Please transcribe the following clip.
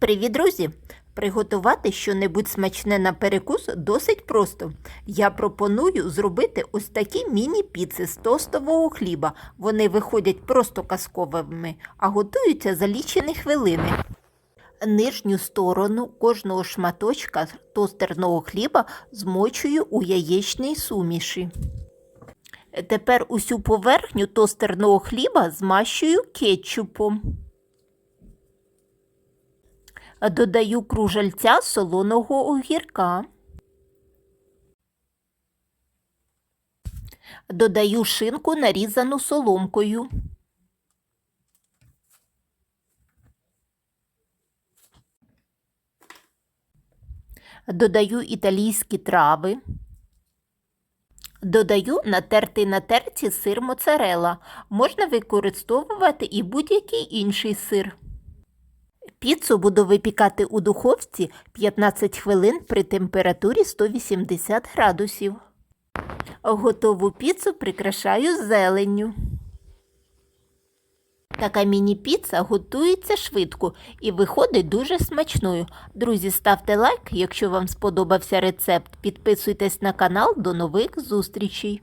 Привіт, друзі! Приготувати щонебудь смачне на перекус досить просто. Я пропоную зробити ось такі міні-піци з тостового хліба. Вони виходять просто казковими, а готуються за лічені хвилини. Нижню сторону кожного шматочка тостерного хліба змочую у яєчній суміші. Тепер усю поверхню тостерного хліба змащую кетчупом. Додаю кружальця солоного огірка. Додаю шинку, нарізану соломкою. Додаю італійські трави. Додаю натертий на терці сир моцарелла. Можна використовувати і будь-який інший сир. Піцу буду випікати у духовці 15 хвилин при температурі 180 градусів. Готову піцу прикрашаю зеленню. Така міні-піца готується швидко і виходить дуже смачною. Друзі, ставте лайк, якщо вам сподобався рецепт. Підписуйтесь на канал. До нових зустрічей!